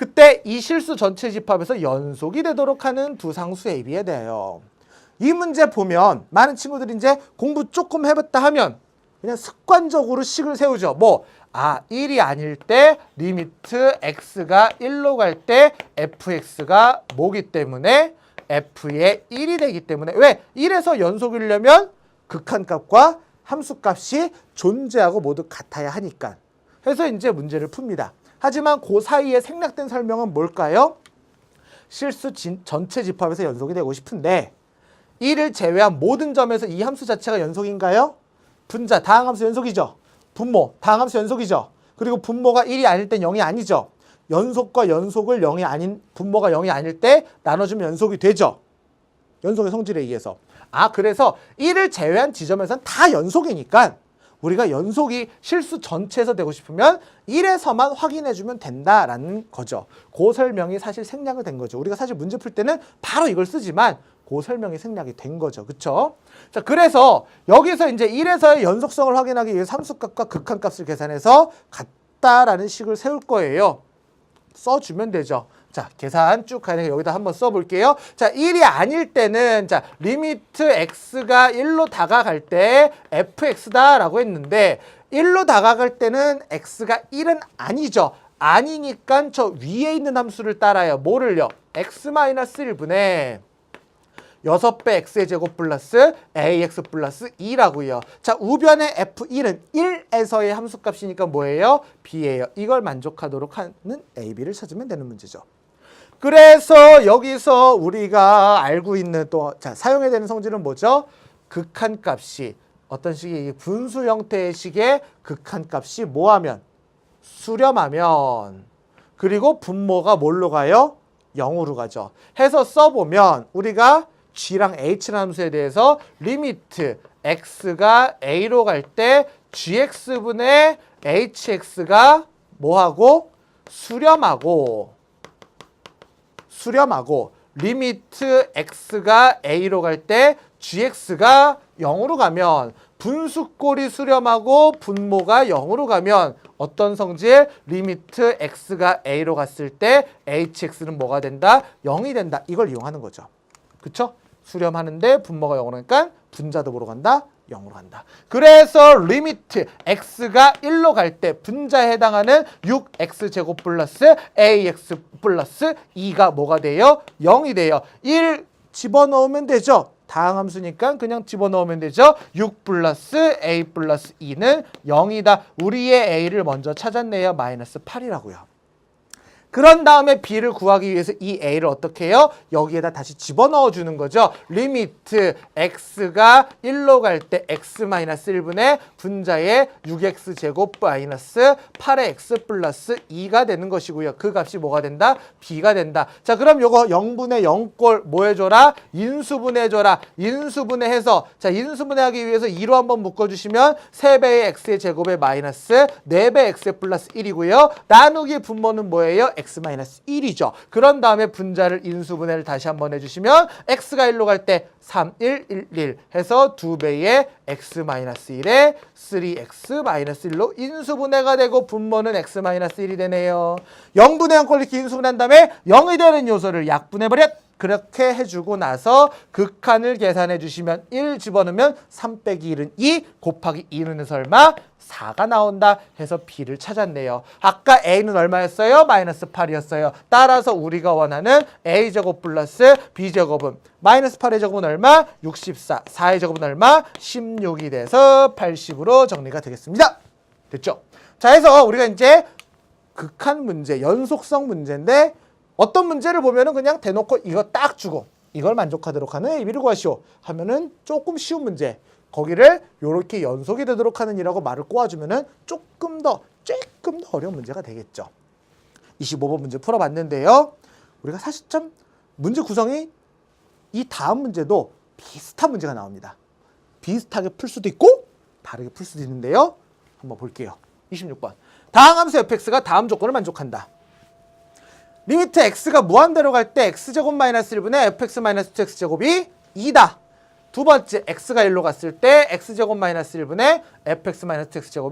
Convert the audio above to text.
그때 이 실수 전체 집합에서 연속이 되도록 하는 두 상수 AB에 대하여 이 문제 보면 많은 친구들이 이제 공부 조금 해봤다 하면 그냥 습관적으로 식을 세우죠. 뭐, 아, 1이 아닐 때 리미트 x가 1로 갈 때 fx가 뭐기 때문에 f의 1이 되기 때문에 왜? 1에서 연속이려면 극한값과 함수값이 존재하고 모두 같아야 하니까. 해서 이제 문제를 풉니다. 하지만 그 사이에 생략된 설명은 뭘까요? 실수 진- 전체 집합에서 연속이 되고 싶은데 1을 제외한 모든 점에서 이 함수 자체가 연속인가요? 분자 다항함수 연속이죠. 분모 다항함수 연속이죠. 그리고 분모가 1이 아닐 땐 0이 아니죠. 연속과 연속을 0이 아닌 분모가 0이 아닐 때 나눠주면 연속이 되죠. 연속의 성질에 의해서. 아 그래서 1을 제외한 지점에서는 다 연속이니까 우리가 연속이 실수 전체에서 되고 싶으면 1에서만 확인해주면 된다라는 거죠. 그 설명이 사실 생략이 된 거죠. 우리가 사실 문제 풀 때는 바로 이걸 쓰지만 그 설명이 생략이 된 거죠. 그쵸? 자, 그래서 여기서 이제 1에서의 연속성을 확인하기 위해 함수값과 극한값을 계산해서 같다라는 식을 세울 거예요. 써주면 되죠. 자, 계산 쭉 가야 되니까 여기다 한번 써볼게요. 자, 1이 아닐 때는, 자, 리미트 x가 1로 다가갈 때 fx다라고 했는데, 1로 다가갈 때는 x가 1은 아니죠. 아니니까 저 위에 있는 함수를 따라요. 뭐를요? x-1분의 6배 x의 제곱 플러스 ax 플러스 2라고요. 자, 우변의 f1은 1에서의 함수값이니까 뭐예요? b예요. 이걸 만족하도록 하는 ab를 찾으면 되는 문제죠. 그래서 여기서 우리가 알고 있는 또 자, 사용해야 되는 성질은 뭐죠? 극한값이 어떤 식의 분수 형태의 식의 극한값이 뭐하면 수렴하면 그리고 분모가 뭘로 가요? 0으로 가죠. 해서 써보면 우리가 g랑 h라는 함수에 대해서 리미트 x가 a로 갈 때 gx분의 hx가 뭐하고 수렴하고 수렴하고 리미트 x가 a로 갈 때 gx가 0으로 가면 분수꼴이 수렴하고 분모가 0으로 가면 어떤 성질? 리미트 x가 a로 갔을 때 hx는 뭐가 된다? 0이 된다. 이걸 이용하는 거죠. 그쵸? 수렴하는데 분모가 0으로 가니까 분자도 뭐로 간다? 0으로 간다. 그래서 리미트 x가 1로 갈 때 분자에 해당하는 6x 제곱 플러스 ax 플러스 2가 뭐가 돼요? 0이 돼요. 1 집어넣으면 되죠. 다항 함수니까 그냥 집어넣으면 되죠. 6 플러스 a 플러스 2는 0이다. 우리의 a를 먼저 찾았네요. 마이너스 8이라고요. 그런 다음에 b를 구하기 위해서 이 a를 어떻게 해요? 여기에다 다시 집어넣어 주는 거죠. 리미트 x가 1로 갈 때 x-1분의 분자의 6x 제곱 마이너스 8의 x 플러스 2가 되는 것이고요. 그 값이 뭐가 된다? b가 된다. 자 그럼 요거 0분의 0꼴 뭐 해줘라? 인수분해줘라. 인수분해해서 자 인수분해하기 위해서 2로 한번 묶어주시면 3배의 x의 제곱에 마이너스 4배 x 플러스 1이고요. 나누기 분모는 뭐예요? X-1이죠. 그런 다음에 분자를 인수분해를 다시 한번 해주시면 x가 1로 갈 때 3, 1, 1, 1 해서 2배의 x-1에 3x-1로 인수분해가 되고 분모는 x-1이 되네요. 0분의 0꼴 이렇게 인수분해한 다음에 0이 되는 요소를 약분해버렸! 그렇게 해주고 나서 극한을 계산해 주시면 1 집어넣으면 3 빼기 1은 2 곱하기 2는 설마 4가 나온다 해서 B를 찾았네요. 아까 A는 얼마였어요? 마이너스 8이었어요. 따라서 우리가 원하는 A제곱 플러스 B제곱은 마이너스 8의 제곱은 얼마? 64. 4의 제곱은 얼마? 16이 돼서 80으로 정리가 되겠습니다. 됐죠? 자 해서 우리가 이제 극한 문제, 연속성 문제인데 어떤 문제를 보면은 그냥 대놓고 이거 딱 주고 이걸 만족하도록 하는 AB를 구하시오 하면은 조금 쉬운 문제. 거기를 요렇게 연속이 되도록 하는 이라고 말을 꼬아주면은 조금 더 조금 더 어려운 문제가 되겠죠. 25번 문제 풀어봤는데요. 우리가 사실 좀 문제 구성이 이 다음 문제도 비슷한 문제가 나옵니다. 비슷하게 풀 수도 있고 다르게 풀 수도 있는데요. 한번 볼게요. 26번. 다항함수 fx가 다음 조건을 만족한다 리미트 x가 무한대로 갈 때 x제곱 마이너스 1분의 fx 마이너스 2x 제곱이 2다. 두 번째 x가 1로 갔을 때 x제곱 마이너스 1분의 fx 마이너스 2x 제곱이